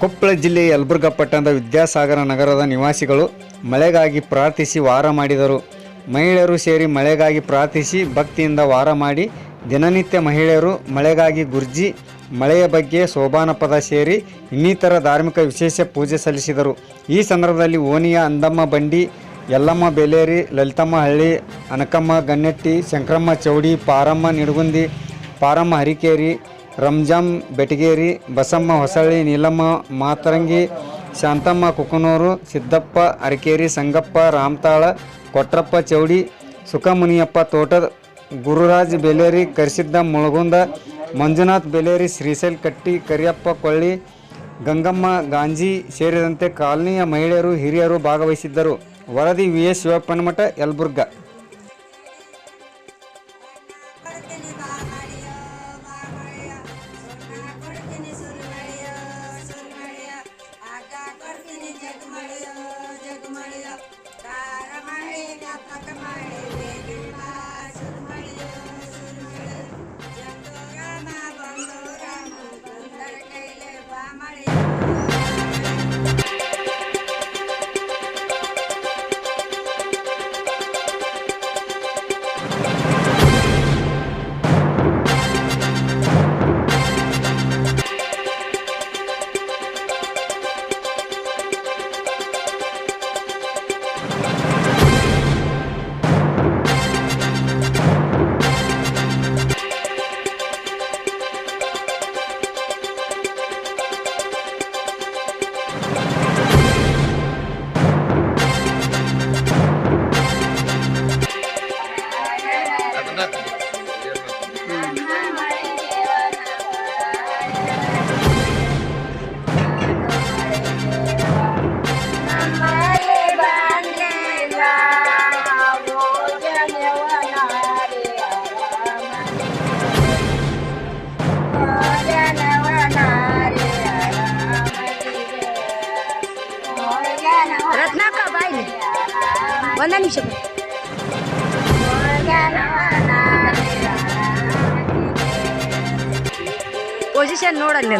ಕೊಪ್ಪಳ ಜಿಲ್ಲೆಯ ಯಲಬುರ್ಗಾ ಪಟ್ಟಣದ ವಿದ್ಯಾಸಾಗರ ನಗರದ ನಿವಾಸಿಗಳು ಮಳೆಗಾಗಿ ಪ್ರಾರ್ಥಿಸಿ ವಾರ ಮಾಡಿದರು. ಮಹಿಳೆಯರು ಸೇರಿ ಮಳೆಗಾಗಿ ಪ್ರಾರ್ಥಿಸಿ ಭಕ್ತಿಯಿಂದ ವಾರ ಮಾಡಿ ದಿನನಿತ್ಯ ಮಹಿಳೆಯರು ಮಳೆಗಾಗಿ ಗುರ್ಜಿ, ಮಳೆಯ ಬಗ್ಗೆ ಸೋಬಾನ ಪದ ಸೇರಿ ಇನ್ನಿತರ ಧಾರ್ಮಿಕ ವಿಶೇಷ ಪೂಜೆ ಸಲ್ಲಿಸಿದರು. ಈ ಸಂದರ್ಭದಲ್ಲಿ ಓನಿಯ ಅಂದಮ್ಮ ಬಂಡಿ, ಯಲ್ಲಮ್ಮ ಬೇಲೇರಿ, ಲಲಿತಮ್ಮ ಹಳ್ಳಿ, ಅನಕಮ್ಮ ಗನ್ನೆಟ್ಟಿ, ಶಂಕರಮ್ಮ ಚೌಡಿ, ಪಾರಮ್ಮ ನಿಡಗುಂದಿ, ಪಾರಮ್ಮ ಹರಿಕೇರಿ ರಂಜಾಮ್ ಬೆಟಗೇರಿ, ಬಸಮ್ಮ, ಹೊಸಳ್ಳಿ, ನೀಲಮ್ಮ, ಮಾತರಂಗಿ, ಶಾಂತಮ್ಮ, ಕುಕನೂರು, ಸಿದ್ದಪ್ಪ, ಅರಕೇರಿ, ಸಂಗಪ್ಪ, ರಾಮತಾಳ, ಕೊಟ್ರಪ್ಪ, ಚೌಡಿ, ಸುಖಮುನಿಯಪ್ಪ, ತೋಟದ, ಗುರುರಾಜ್ ಬೆಲೇರಿ, ಕರಿಸಿದ್ದ ಮುಳಗುಂದ, ಮಂಜುನಾಥ್ ಬೆಲೇರಿ, ಶ್ರೀಶೈಲ್ ಕಟ್ಟಿ, ಕರಿಯಪ್ಪ ಕೊಳ್ಳಿ, ಗಂಗಮ್ಮ ಗಾಂಜಿ ಸೇರಿದಂತೆ ಕಾಲನಿಯ ಮಹಿಳೆಯರು, ಹಿರಿಯರು ಭಾಗವಹಿಸಿದ್ದರು. ವರದಿ V S Shivappanamath, Yelburga. ರತ್ನಾಕ ಬಾಯ್ಲಿ. ಒಂದ ನಿಮಿಷ ಪೊಸಿಷನ್ ನೋಡಲ್ಲಿ